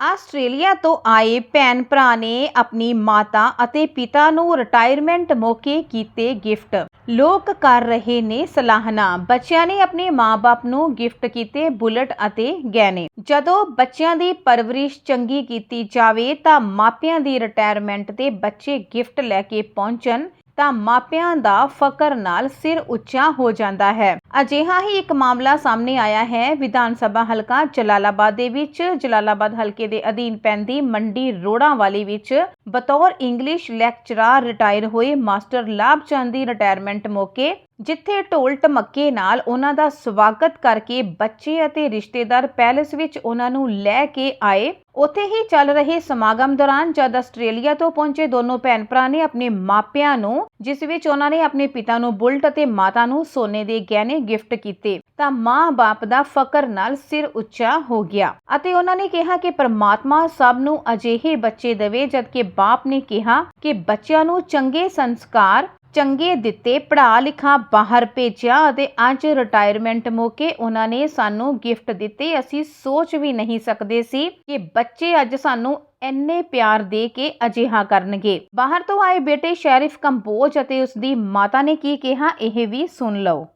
Australia ਤੋਂ ਆਏ ਭੈਣ ਭਰਾ ਨੇ ਆਪਣੀ ਮਾਤਾ ਅਤੇ ਪਿਤਾ ਨੂੰ ਰਿਟਾਇਰਮੈਂਟ ਮੌਕੇ ਕੀਤੇ ਗਿਫਟ ਲੋਕ ਕਰ ਰਹੇ ਨੇ ਸਲਾਹਨਾ। ਬੱਚਿਆਂ ਨੇ ਆਪਣੇ ਮਾਪੇ ਨੂੰ ਗਿਫਟ ਕੀਤੇ ਬੁਲਟ ਅਤੇ ਗਹਿਣੇ। ਜਦੋਂ ਬੱਚਿਆਂ ਦੀ ਪਰਵਰਿਸ਼ ਚੰਗੀ ਕੀਤੀ ਜਾਵੇ ਤਾਂ ਮਾਪਿਆਂ ਦੀ ਰਿਟਾਇਰਮੈਂਟ ਤੇ ਬੱਚੇ ਗਿਫਟ ਲੈ ਕੇ ਪਹੁੰਚਣ ਤਾਂ ਮਾਪਿਆਂ ਦਾ ਫਕਰ ਨਾਲ ਸਿਰ ਉੱਚਾ ਹੋ ਜਾਂਦਾ ਹੈ। ਅਜਿਹਾ ਹੀ ਇੱਕ ਮਾਮਲਾ ਸਾਹਮਣੇ ਆਇਆ ਹੈ। ਵਿਧਾਨ ਸਭਾ ਹਲਕਾ ਜਲਾਲਾਬਾਦ ਦੇ ਵਿੱਚ, ਜਲਾਲਾਬਾਦ ਹਲਕੇ ਦੇ ਅਧੀਨ ਪੈਂਦੀ ਮੰਡੀ ਰੋੜਾਂ ਵਾਲੀ ਵਿੱਚ ਬਤੌਰ ਇੰਗਲਿਸ਼ ਲੈਕਚਰਾਰ ਰਿਟਾਇਰ ਹੋਏ ਮਾਸਟਰ ਲਾਭ ਚੰਦ ਦੀ ਰਿਟਾਇਰਮੈਂਟ ਮੌਕੇ ਜਿੱਥੇ ਢੋਲ ਟਮੱਕੇ ਨਾਲ ਉਹਨਾਂ ਦਾ ਸਵਾਗਤ ਕਰਕੇ ਬੱਚੇ ਅਤੇ ਰਿਸ਼ਤੇਦਾਰ ਪੈਲੇਸ ਵਿੱਚ ਉਹਨਾਂ ਨੂੰ ਲੈ ਕੇ ਆਏ। ਉੱਥੇ ਹੀ ਚੱਲ ਰਹੇ ਸਮਾਗਮ ਦੌਰਾਨ ਜਦ ਆਸਟ੍ਰੇਲੀਆ ਤੋਂ ਪਹੁੰਚੇ ਦੋਨੋਂ ਭੈਣ ਭਰਾ ਨੇ ਆਪਣੇ ਮਾਪਿਆਂ ਨੂੰ, ਜਿਸ ਵਿੱਚ ਉਹਨਾਂ ਨੇ ਆਪਣੇ ਪਿਤਾ ਨੂੰ ਬੁਲਟ ਅਤੇ ਮਾਤਾ ਨੂੰ ਸੋਨੇ ਦੇ ਗਹਿਣੇ ਗਿਫਟ ਕੀਤੇ, ਤਾਂ ਮਾਂ-ਬਾਪ ਦਾ ਫਕਰ ਨਾਲ ਸਿਰ ਉੱਚਾ ਹੋ ਗਿਆ ਅਤੇ ਉਹਨਾਂ ਨੇ ਕਿਹਾ ਕਿ ਪ੍ਰਮਾਤਮਾ ਸਭ ਨੂੰ ਅਜਿਹੇ ਬੱਚੇ ਦੇਵੇ, ਜਦਕਿ ਬਾਪ ਨੇ ਕਿਹਾ ਕਿ ਬੱਚਿਆਂ ਨੂੰ ਚੰਗੇ ਸੰਸਕਾਰ ਚੰਗੇ ਦਿੱਤੇ ਪੜ੍ਹਾ ਲਿਖਾ ਬਾਹਰ ਭੇਜਿਆ ਅਤੇ ਅੱਜ ਰਿਟਾਇਰਮੈਂਟ ਮੌਕੇ ਉਹਨਾਂ ਨੇ ਸਾਨੂੰ ਗਿਫਟ ਦਿੱਤੇ। ਅਸੀਂ ਸੋਚ ਵੀ ਨਹੀਂ ਸਕਦੇ ਸੀ ਕਿ ਬੱਚੇ ਅੱਜ ਸਾਨੂੰ ਇੰਨੇ ਪਿਆਰ ਦੇ ਕੇ ਅਜਿਹਾ ਕਰਨਗੇ। ਬਾਹਰ ਤੋਂ ਆਏ ਬੇਟੇ ਸ਼ੈਰਿਫ ਕੰਬੋਜ ਅਤੇ ਉਸ ਦੀ ਮਾਤਾ ਨੇ ਕੀ ਕਿਹਾ, ਇਹ ਵੀ ਸੁਣ ਲਓ।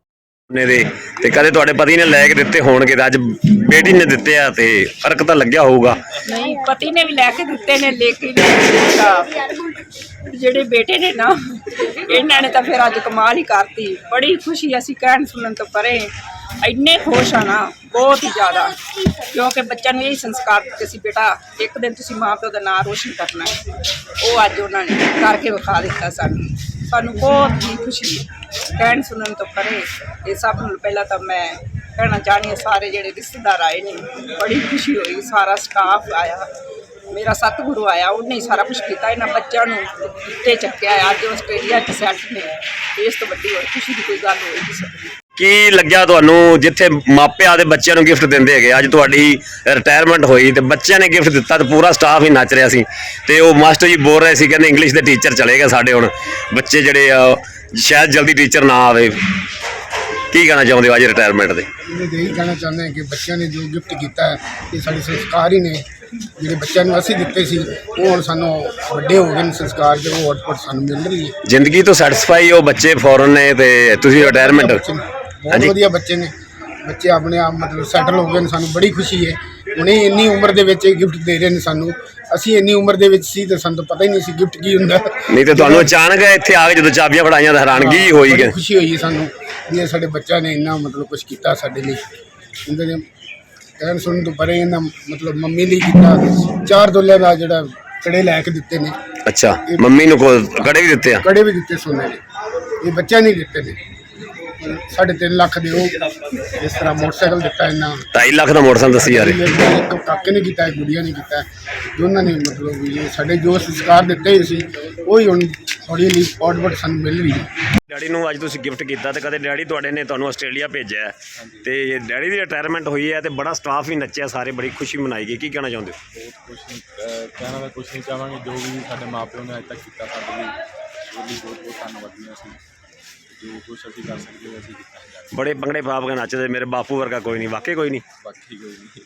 ਨੇ ਦੇ। ਤੇ ਕਦੇ ਤੁਹਾਡੇ ਪਤੀ ਨੇ ਲੈ ਕੇ ਦਿੱਤੇ ਹੋਣਗੇ ਤੇ ਅੱਜ ਬੇਟੀ ਨੇ ਦਿੱਤੇ ਆ ਤੇ ਫ਼ਰਕ ਤਾਂ ਲੱਗਿਆ ਹੋਊਗਾ। ਨਹੀਂ, ਪਤੀ ਨੇ ਵੀ ਲੈ ਕੇ ਦਿੱਤੇ ਨੇ, ਲੇਕਿਨ ਜਿਹੜੇ ਬੇਟੇ ਨੇ ਨਾ, ਇਹਨਾਂ ਨੇ ਤਾਂ ਫਿਰ ਅੱਜ ਕਮਾਲ ਹੀ ਕਰਤੀ। ਬੜੀ ਖੁਸ਼ੀ ਅਸੀਂ ਕਹਿਣ ਸੁਣਨ ਤੋਂ ਪਰੇ ਇੰਨੇ ਖੁਸ਼ ਆ ਨਾ, ਬਹੁਤ ਹੀ ਜ਼ਿਆਦਾ। ਕਿਉਂਕਿ ਬੱਚਿਆਂ ਨੂੰ ਇਹ ਸੰਸਕਾਰ ਦਿੱਤੇ ਸੀ, ਬੇਟਾ, ਇੱਕ ਦਿਨ ਤੁਸੀਂ ਮਾਂ ਪਿਓ ਦਾ ਨਾਂ ਰੋਸ਼ਨ ਕਰਨਾ ਹੈ। ਉਹ ਅੱਜ ਉਹਨਾਂ ਨੇ ਕਰਕੇ ਵਿਖਾ ਦਿੱਤਾ ਸਾਨੂੰ। ਸਾਨੂੰ ਬਹੁਤ ਹੀ ਖੁਸ਼ੀ ਹੈ ਕਹਿਣ ਸੁਣਨ ਤੋਂ ਪਰੇ ਇਹ ਸਭ ਨੂੰ ਪਹਿਲਾਂ ਤਾਂ ਮੈਂ ਕਹਿਣਾ ਚਾਹਨੀ ਹਾਂ ਸਾਰੇ ਜਿਹੜੇ ਰਿਸ਼ਤੇਦਾਰ ਆਏ ਨੇ ਬੜੀ ਖੁਸ਼ੀ ਹੋਈ ਸਾਰਾ ਸਟਾਫ ਆਇਆ ਮੇਰਾ ਸਤਿਗੁਰੂ ਆਇਆ ਉਹਨੇ ਹੀ ਸਾਰਾ ਕੁਝ ਕੀਤਾ ਇਹਨਾਂ ਬੱਚਿਆਂ ਨੂੰ ਉੱਤੇ ਚੱਕਿਆ ਹੈ। ਅੱਜ ਆਸਟ੍ਰੇਲੀਆ ਚ ਸੈੱਟ ਨੇ ਇਸ ਤੋਂ ਵੱਡੀ ਹੋਰ ਖੁਸ਼ੀ ਦੀ ਕੋਈ ਗੱਲ ਹੋ ਨਹੀਂ ਸਕਦੀ ਕੀ ਲੱਗਿਆ ਤੁਹਾਨੂੰ ਜਿੱਥੇ ਮਾਪਿਆਂ ਦੇ ਬੱਚਿਆਂ ਨੂੰ ਗਿਫਟ ਦਿੰਦੇ ਹੈਗੇ? ਅੱਜ ਤੁਹਾਡੀ ਰਿਟਾਇਰਮੈਂਟ ਹੋਈ ਤੇ ਬੱਚਿਆਂ ਨੇ ਗਿਫਟ ਦਿੱਤਾ ਤੇ ਪੂਰਾ ਸਟਾਫ ਹੀ ਨੱਚ ਰਿਹਾ ਸੀ। ਤੇ ਉਹ ਮਾਸਟਰ ਜੀ ਬੋਲ ਰਹੇ ਸੀ ਕਹਿੰਦੇ ਇੰਗਲਿਸ਼ ਦੇ ਟੀਚਰ ਚਲੇ ਗਏ ਸਾਡੇ ਹੁਣ। ਬੱਚੇ ਜਿਹੜੇ ਆ ਸ਼ਾਇਦ ਜਲਦੀ ਟੀਚਰ ਨਾ ਆਵੇ। ਕੀ ਕਹਿਣਾ ਚਾਹੁੰਦੇ ਹੋ ਅੱਜ ਰਿਟਾਇਰਮੈਂਟ ਦੇ? ਇਹ ਇਹੀ ਕਹਿਣਾ ਚਾਹੁੰਦੇ ਹਾਂ ਕਿ ਬੱਚਿਆਂ ਨੇ ਜੋ ਗਿਫਟ ਕੀਤਾ ਹੈ ਇਹ ਸਾਡੇ ਸੰਸਕਾਰ ਹੀ ਨੇ। ਜਿਹੜੇ ਬੱਚਿਆਂ ਨੂੰ ਅਸੀਂ ਦਿੱਤੇ ਸੀ ਉਹ ਹੁਣ ਸਾਨੂੰ ਵੱਡੇ ਹੋ ਗਏ ਨੇ ਸੰਸਕਾਰ ਜੋ ਉਹ ਆਉਟਪੁੱਟ ਸਾਨੂੰ ਮਿਲ ਰਹੀ ਹੈ। ਜ਼ਿੰਦਗੀ ਤੋਂ ਸੈਟੀਸਫਾਈ ਉਹ ਬੱਚੇ ਫੋਰਨ ਨੇ ਤੇ ਤੁਸੀਂ ਰਿਟਾਇਰਮੈਂਟ ਬਹੁਤ। ਵਧੀਆ ਬੱਚੇ ਨੇ। ਬੱਚੇ ਆਪਣੇ ਆਪ ਮਤਲਬ ਸੈਟਲ ਹੋ ਗਏ ਨੇ ਸਾਨੂੰ ਬੜੀ ਖੁਸ਼ੀ ਹੈ। ਹੁਣੇ ਇੰਨੀ ਉਮਰ ਦੇ ਵਿੱਚ ਗਿਫਟ ਦੇ ਰਹੇ ਨੇ ਸਾਨੂੰ। ਅਸੀਂ ਇੰਨੀ ਉਮਰ ਦੇ ਵਿੱਚ ਸੀ ਤੇ ਸਾਨੂੰ ਤਾਂ ਪਤਾ ਹੀ ਨਹੀਂ ਸੀ ਗਿਫਟ ਕੀ ਹੁੰਦਾ। ਨਹੀਂ ਤੇ ਤੁਹਾਨੂੰ ਅਚਾਨਕ ਇੱਥੇ ਆ ਕੇ ਜਦੋਂ ਚਾਬੀਆਂ ਫੜਾਈਆਂ ਤਾਂ ਹੈਰਾਨਗੀ ਹੋਈ ਗਈ ਖੁਸ਼ੀ ਹੋਈ ਸਾਨੂੰ ਵੀ ਇਹ ਸਾਡੇ ਬੱਚਿਆਂ ਨੇ ਇੰਨਾ ਮਤਲਬ ਕੁਝ ਕੀਤਾ ਸਾਡੇ ਲਈ। ਇਹਦੇ ਨੇ ਕਹਿਣ ਸੁਣਨ ਤੋਂ ਪਰੇ ਇਹਨਾਂ ਮਤਲਬ ਮੰਮੀ ਲਈ ਕੀਤਾ। ਚਾਰ ਦੁੱਲੇ ਦਾ ਜਿਹੜਾ ਕੜੇ ਲੈ ਕੇ ਦਿੱਤੇ ਨੇ। ਅੱਛਾ ਮੰਮੀ ਨੂੰ ਕੜੇ ਵੀ ਦਿੱਤੇ ਆ? ਕੜੇ ਵੀ ਦਿੱਤੇ ਸੋਨੇ ਦੇ। ਇਹ ਬੱਚਿਆਂ ਨੇ ਦਿੱਤੇ ਨੇ। ਸਾਢੇ ਤਿੰਨ ਲੱਖ ਦੇ ਉਹ ਇਸ ਤਰ੍ਹਾਂ ਮੋਟਰਸਾਈਕਲ ਦਿੱਤਾ ਇਹਨਾਂ। 2.5 ਲੱਖ ਦਾ ਮੋਟਰਸਾਈਕਲ ਦੱਸੀ ਜਾ ਰਹੀ। ਇੱਕ ਕਾਕੇ ਨੇ ਕੀਤਾ ਇੱਕ ਗੁੜੀਆ ਨੇ ਕੀਤਾ। ਦੋਨਾਂ ਨੇ ਮਤਲਬ ਵੀ ਇਹ ਸਾਡੇ ਜੋ ਸੰਸਕਾਰ ਦਿੱਤੇ ਸੀ ਉਹ ਹੀ ਹੁਣ ਥੋੜੀ ਲਈ ਆਊਟਪੁੱਟ ਸਾਨੂੰ ਮਿਲ ਰਹੀ ਹੈ। ਡੈਡੀ ਨੂੰ ਅੱਜ ਤੁਸੀਂ ਗਿਫਟ ਕੀਤਾ ਤੇ ਕਦੇ ਡੈਡੀ ਤੁਹਾਡੇ ਨੇ ਤੁਹਾਨੂੰ ਆਸਟ੍ਰੇਲੀਆ ਭੇਜਿਆ। ਤੇ ਡੈਡੀ ਦੀ ਰਿਟਾਇਰਮੈਂਟ ਹੋਈ ਹੈ ਤੇ ਬੜਾ ਸਟਾਫ ਵੀ ਨੱਚਿਆ ਸਾਰੇ ਬੜੀ ਖੁਸ਼ੀ ਮਨਾਈ ਗਈ। ਕੀ ਕਹਿਣਾ ਚਾਹੁੰਦੇ ਹੋ? ਬਹੁਤ ਨਹੀਂ ਕਹਿਣਾ ਤਾਂ ਕੁਛ ਨਹੀਂ ਚਾਹਾਂਗੇ ਜੋ ਵੀ ਸਾਡੇ ਮਾਪਿਓ ਨੇ ਅੱਜ ਤੱਕ ਕੀਤਾ ਸਾਡੇ ਲਈ ਬਹੁਤ ਬਹੁਤ ਧੰਨਵਾਦੀ ਹਾਂ ਅਸੀਂ। ਜੋ ਕੁਛ ਅਸੀਂ ਕਰ ਸਕਦੇ ਹਾਂ ਅਸੀਂ ਕੀਤਾ ਹੈ ਬੜੇ ਪੰਗੜੇ ਪਾਪ ਕੇ ਨੱਚਦੇ ਮੇਰੇ ਬਾਪੂ ਵਰਗਾ ਕੋਈ ਨਹੀਂ ਵਾਕਈ ਕੋਈ ਨਹੀਂ। ਬਾਕੀ ਕੋਈ ਨਹੀਂ।